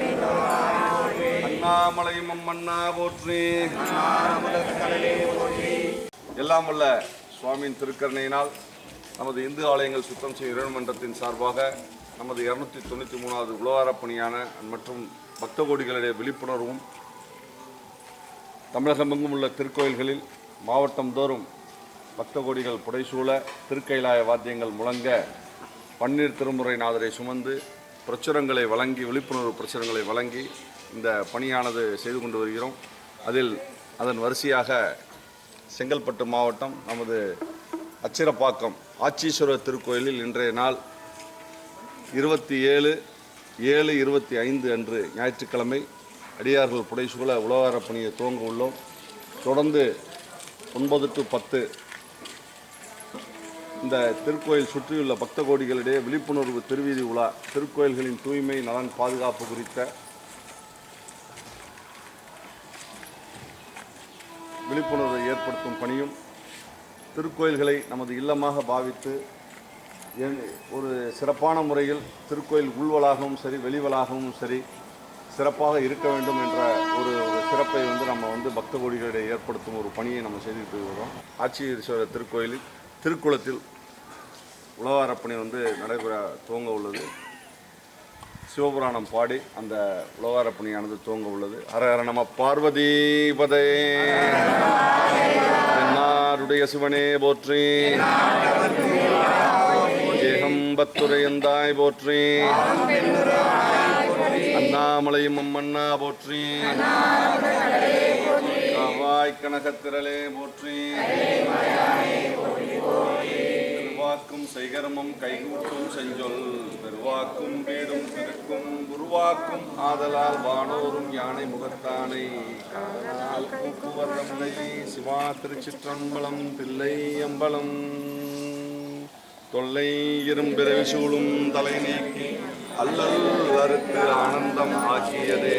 எந்தாய் போற்றி. அண்ணாமலையும் அம்மண்ணா போற்றி. எல்லாம் உள்ள சுவாமியின் திருக்கரணையினால் நமது இந்து ஆலயங்கள் சுத்தம் செய்யும் இறைவன் மன்றத்தின் சார்பாக நமது இருநூத்தி தொண்ணூற்றி மூணாவது உலகாரப் பணியான மற்றும் பக்த கோடிகளுடைய விழிப்புணர்வும் தமிழகமெங்கும் உள்ள திருக்கோயில்களில் மாவட்டம் தோறும் பக்த கோடிகள் புடைசூழ திருக்கைலாய வாத்தியங்கள் முழங்க பன்னீர் திருமுறை நாதரை சுமந்து பிரச்சுரங்களை வழங்கி விழிப்புணர்வு பிரச்சுரங்களை வழங்கி இந்த பணியானது செய்து கொண்டு வருகிறோம். அதில் அதன் வரிசையாக செங்கல்பட்டு மாவட்டம் நமது அச்சிரப்பாக்கம் ஆச்சீஸ்வரர் திருக்கோயிலில் இன்றைய நாள் இருபத்தி ஏழு ஏழு இருபத்தி ஐந்து அன்று ஞாயிற்றுக்கிழமை அடியார்கள் புடைசூழ உலகாரப் பணியை துவங்க உள்ளோம். தொடர்ந்து ஒன்பது டு பத்து இந்த திருக்கோயில் சுற்றியுள்ள பக்த கோடிகளிடையே விழிப்புணர்வு திருவீதி உலா திருக்கோயில்களின் தூய்மை நலன் பாதுகாப்பு குறித்த விழிப்புணர்வை ஏற்படுத்தும் பணியும் திருக்கோயில்களை நமது இல்லமாக பாவித்து ஒரு சிறப்பான முறையில் திருக்கோயில் உள்வளாகவும் சரி வெளிவளாகவும் சரி சிறப்பாக இருக்க வேண்டும் என்ற ஒரு ஒரு சிறப்பை வந்து நம்ம வந்து பக்த கோடிகளிடையே ஏற்படுத்தும் ஒரு பணியை நம்ம செய்துட்டு வருகிறோம் ஆட்சியீஸ்வரர் திருக்கோயிலில் திருக்குளத்தில் உழவாரப் பணி வந்து நடைபெற துவங்க உள்ளது. சிவபுராணம் பாடி அந்த உழவாரப் பணியானது துவங்க உள்ளது. ஹரஹர நம பார்வதி என்னாருடைய சிவனே போற்றி. ஏகம்பத்துரையந்தாய் போற்றி. அண்ணாமலையும் அம்மண்ணா போற்றி. காவாய் கனகத்திரளே போற்றி. பெருவாக்கும் செய்கரமும் கைகூட்டும் செஞ்சொல். பெருவாக்கும் வீடும் திருக்கும் உருவாக்கும் ஆதலால் வானோரும் யானை முகத்தானை சிவா திருச்சிற்றம்பலம் பிள்ளை அம்பலம். தொல்லை இரும்பிறவி சூழும் தலை நீக்கி அல்லல் அறுத்து ஆனந்தம் ஆக்கியதே.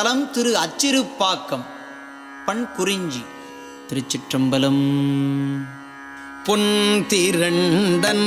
தலம் திரு அச்சிறுப்பாக்கம். பண் குறிஞ்சி திருச்சிற்றம்பலம். பொன் திரண்டன்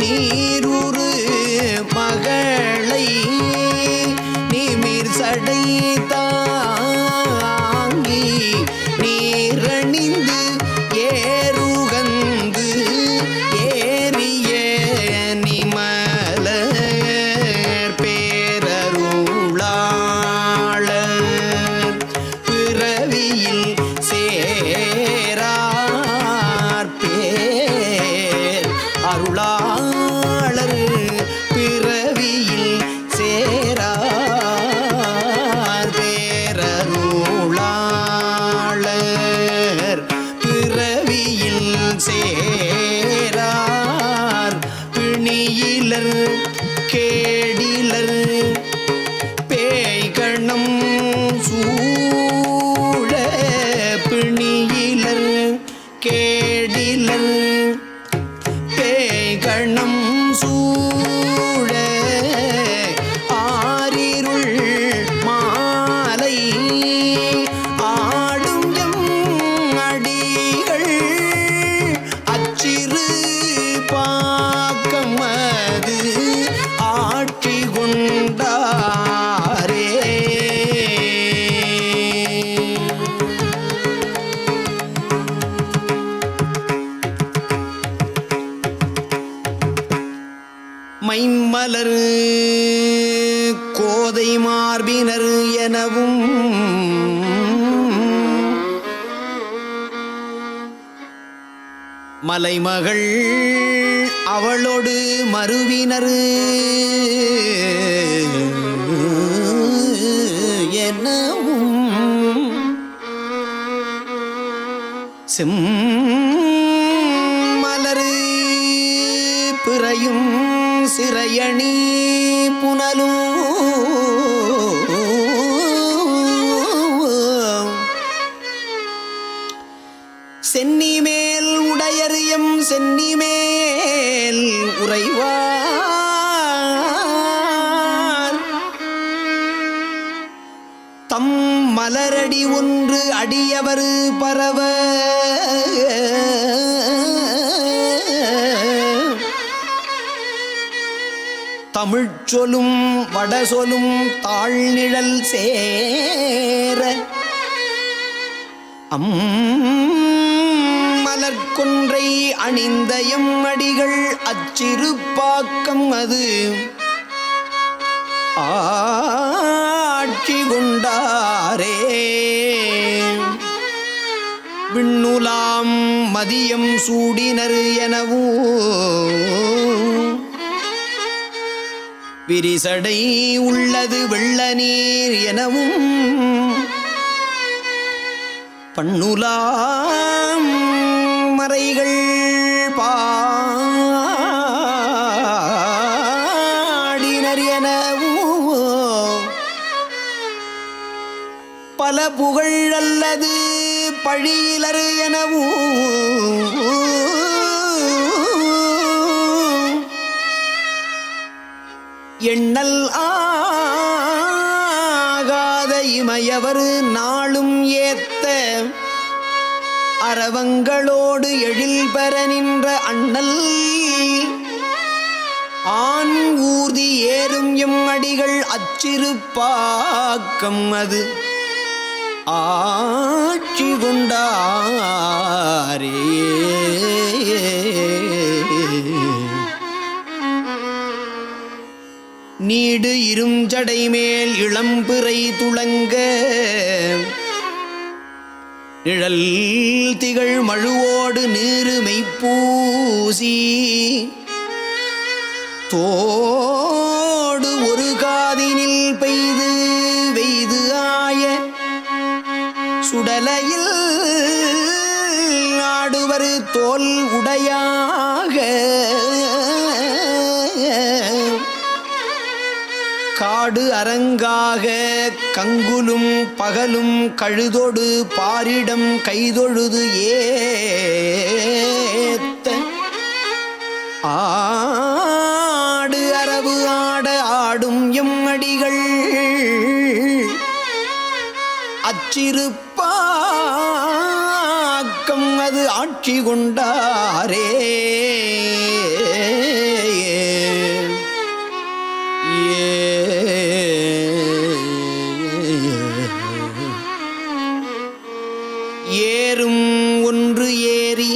ನೀರು மலைமகள் அவளோடு மறுவினர் எனவும் செம்மலரு பிறையும் சிறையணி. என்று அடியவர் பரவ. தமிழ் சொலும் வட சொலும் தாழ்நிழல் சேர. அம் மலர்கொன்றை அணிந்த எம்மடிகள் அச்சிறுப்பாக்கம் அது. ஆட்சி கொண்டாரே. பின்னுலாம் மதியம் சூடினர் எனவோ பிரிசடை உள்ளது வெள்ள நீர் எனவும். பண்ணுலாம் மறைகள் எண்ணவும் எண்ணல் ஆகாத இமையவர் நாளும் ஏத்த அரவங்களோடு எழில் பெற நின்ற அண்ணல். ஆண் ஊர்தி ஏறும் எம் அடிகள் அச்சிறுப்பாக்கம் அது. ஆட்சி கொண்டாரே நீடு இருஞ்சடை மேல் இளம்பிறை துளங்க. நிழல் திகழ் மழுவோடு நீருமை பூசி. தோ தோல் உடையாக காடு அரங்காக கங்குலும் பகலும் கழுதொடு பாரிடம் கைதொழுது ஏத்த ஆடு அரபு ஆட ஆடும் எம் அடிகள் அச்சிறுப்பாக்கம் அது ஆட்சி கொண்டாரே. ஏறும் ஒன்று ஏறி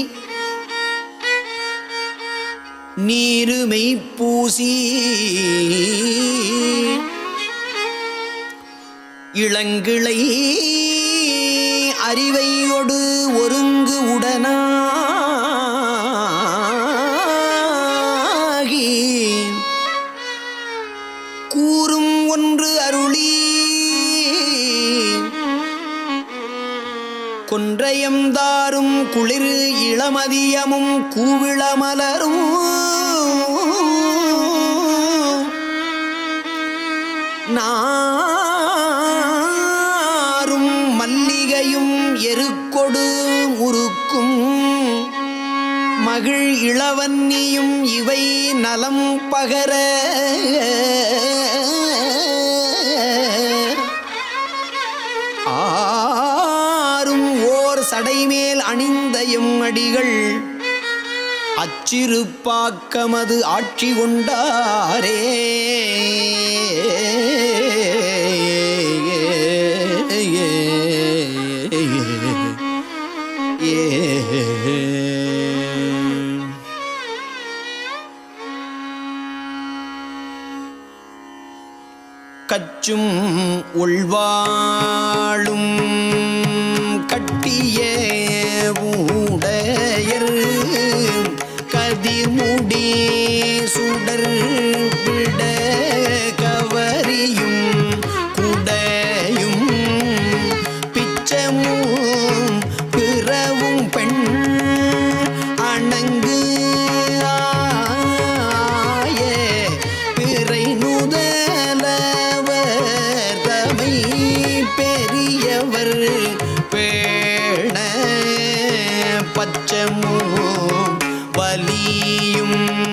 நீருமை பூசி இளங்கிளை அறிவை உடனாகி கூறும் ஒன்று அருளி. கொன்றையம்தாரும் குளிர் இளமதியமும் கூவிளமலரும். நான் வன்னியும் இவை நலம் பகர. ஆறும் ஓர் சடைமேல் அணிந்த எம் அடிகள் அச்சிறுப்பாக்கமது ஆட்சி கொண்டாரே. கச்சும் உள்வாளும் நீயும்